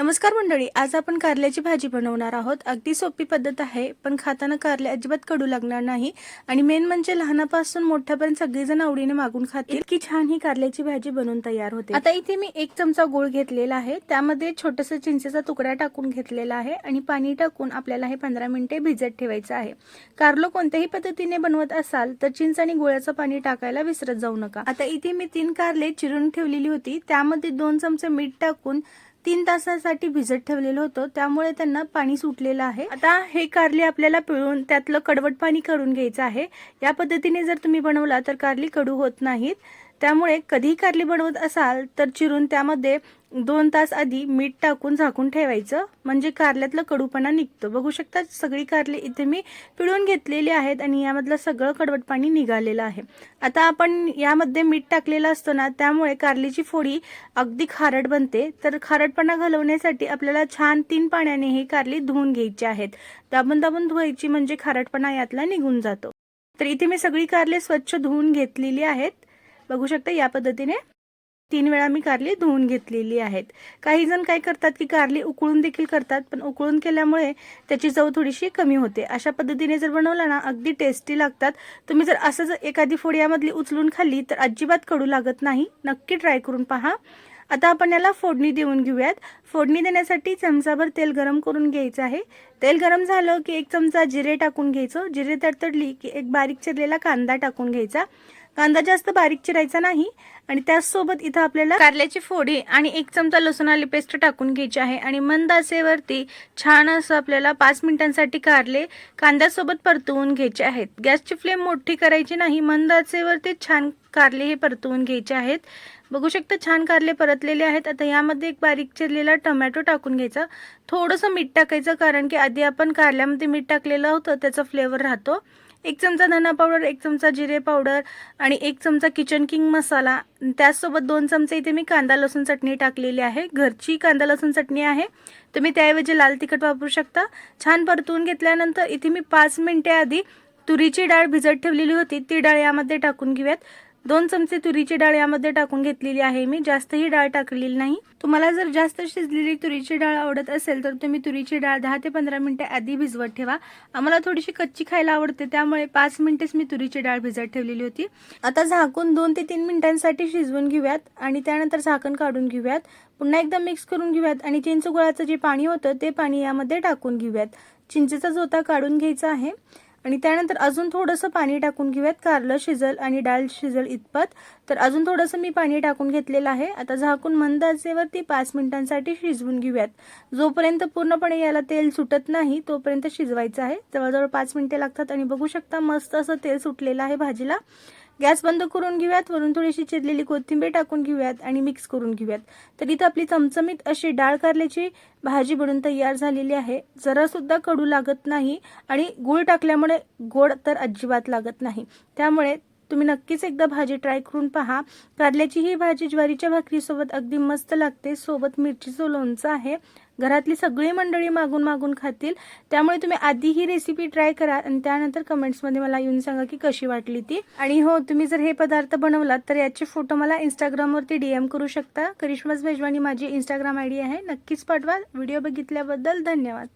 नमस्कार मंडळी आज आपण कारल्याची भाजी बनवणार आहोत. अगदी सोपी पद्धत आहे पण खाताना कारले अजिबात कडू लागणार नाही. आणि मेन म्हणजे लहानापासून मोठ्यापर्यंत सगळेजण आवडीने मागून खातील. इतकी छान ही कारल्याची भाजी बनवून तयार होते. आता इथे मी एक चमचा गोळ घेतलेला आहे. त्यामध्ये छोटस चिंचेचा तुकडा टाकून घेतलेला आहे आणि पाणी टाकून आपल्याला हे पंधरा मिनिटे भिजत ठेवायचं आहे. कारलो कोणत्याही पद्धतीने बनवत असाल तर चिंच आणि गुळाचं पाणी टाकायला विसरत जाऊ नका. आता इथे मी तीन कारले चिरून ठेवलेली होती. त्यामध्ये दोन चमचे मीठ टाकून तीन तासासाठी भिजत ठेवलेलं होतं. त्यामुळे त्यांना पाणी सुटलेलं आहे. आता हे कारली आपल्याला पिळून त्यातलं कडवट पाणी करून घ्यायचं आहे. या पद्धतीने जर तुम्ही बनवला तर कारली कडू होत नाहीत. त्यामुळे कधीही कारली बनवत असाल तर चिरून त्यामध्ये दोन तास आधी मीठ टाकून झाकून ठेवायचं. म्हणजे कारल्यातलं कडूपणा निघतो. बघू शकता सगळी कारली इथे मी पिळून घेतलेली आहेत आणि यामधलं सगळं कडवट पाणी निघालेलं आहे. आता आपण यामध्ये मीठ टाकलेलं असतो ना त्यामुळे कारलीची फोडी अगदी खारट बनते. तर खारटपणा घालवण्यासाठी आपल्याला छान तीन पाण्याने ही कारली धुवून घ्यायची आहेत. दाबून दाबून धुवायची म्हणजे खारटपणा यातला निघून जातो. तर इथे मी सगळी कारले स्वच्छ धुवून घेतलेली आहेत. बघू शकता या पद्धतीने तीन वेळा मी कारली धुवून घेतलेली आहेत. काही जण काय करतात की कारली उकळून देखील करतात पण उकळून केल्यामुळे त्याची चव थोडीशी कमी होते. अशा पद्धतीने जर बनवला ना अगदी टेस्टी लागतात. तुम्ही जर असं जर एखादी फोडी यामधली उचलून खाल्ली तर अजिबात कडू लागत नाही. नक्की ट्राय करून पहा. आता आपण याला फोडणी देऊन घेऊयात. फोडणी देण्यासाठी चमचाभर तेल गरम करून घ्यायचं आहे. तेल गरम झालं की एक चमचा जिरे टाकून घ्यायचं. जिरे तडतडली की एक बारीक चिरलेला कांदा टाकून घ्यायचा. कांदा जास्त बारीक चिरायचा नाही आणि त्याचसोबत इथं आपल्याला कारल्याची फोडी आणि एक चमचा लसूण आली पेस्ट टाकून घ्यायची आहे. आणि मंद आचेवरती छान असं आपल्याला पाच मिनिटांसाठी कारले कांद्यासोबत परतवून घ्यायचे आहेत. गॅसची फ्लेम मोठी करायची नाही मंद आचेवरती छान कारले हे परतवून घ्यायचे आहेत. बघू शकता छान कारले परतलेले आहेत. आता यामध्ये एक बारीक चिरलेला टोमॅटो टाकून घ्यायचा. थोडंसं मीठ टाकायचं कारण की आधी आपण कारल्यामध्ये मीठ टाकलेलं होतं त्याचा फ्लेवर राहतो. एक चमचा धना पावडर एक चमचा जिरे पावडर आणि एक चमचा किचन किंग मसाला त्याचसोबत दोन चमचे इथे मी कांदा लसूण चटणी टाकलेली आहे. घरची कांदा लसूण चटणी आहे. तुम्ही त्याऐवजी लाल तिखट वापरू शकता. छान परतून घेतल्यानंतर इथे मी पाच मिनटे आधी तुरीची डाळ भिजत ठेवलेली होती. ती डाळ यामध्ये टाकून घेऊयात. दोन चमचे तुरीची डाळ यामध्ये टाकून घेतलेली आहे. मी जास्तही डाळ टाकलेली नाही. तुम्हाला जर जास्त शिजलेली तुरीची डाळ आवडत असेल तर तुम्ही तुरीची डाळ दहा ते पंधरा मिनिटे आधी भिजवत ठेवा. आम्हाला थोडीशी कच्ची खायला आवडते त्यामुळे पाच मिनिटेच मी तुरीची डाळ भिजत ठेवलेली होती. आता झाकून दोन ते तीन मिनिटांसाठी शिजवून घेऊयात आणि त्यानंतर झाकण काढून घेऊयात. पुन्हा एकदा मिक्स करून घेऊयात आणि चिंचगुळाचं जे पाणी होतं ते पाणी यामध्ये टाकून घेऊयात. चिंचेचा जोता काढून घ्यायचा आहे. आणि त्यानंतर अजून थोडंसं पाणी टाकून घेऊयात. कारलं शिजल आणि डाळ शिजल इतपत. तर अजून थोडंसं मी पाणी टाकून घेतलेलं आहे. आता झाकून मंद आचेवरती पाच मिनिटांसाठी शिजवून घेऊयात. जोपर्यंत पूर्णपणे याला तेल सुटत नाही तोपर्यंत शिजवायचं आहे. जवळजवळ पाच मिनिटे लागतात आणि बघू शकता मस्त असं तेल सुटलेलं आहे भाजीला. गॅस बंद करून घेऊयात वरून थोडीशी चिरलेली कोथिंबीर टाकून घेऊयात आणि मिक्स करून घेऊयात. तर इथं आपली चमचमीत अशी डाळ कारल्याची भाजी बनून तयार झालेली आहे. जरासुद्धा कडू लागत नाही आणि गूळ टाकल्यामुळे गोड तर अजिबात लागत नाही. त्यामुळे तुम्ही नक्कीच एकदा भाजी ट्राय करून पहा. कारल्याची ही भाजी ज्वारीच्या भाकरीसोबत अगदी मस्त लागते. सोबत मिरचीचं लोणचं आहे. घरातली सगळी मंडळी मागून मागून खातील. त्यामुळे तुम्ही आधी ही रेसिपी ट्राय करा आणि त्यानंतर कमेंट्समध्ये मला येऊन सांगा की कशी वाटली ती. आणि हो तुम्ही जर हे पदार्थ बनवलात तर याचे फोटो मला इंस्टाग्रामवरती डी एम करू शकता. करिश्मास भेजवानी माझी इंस्टाग्राम आय डी आहे. नक्कीच पाठवा. व्हिडिओ बघितल्याबद्दल धन्यवाद.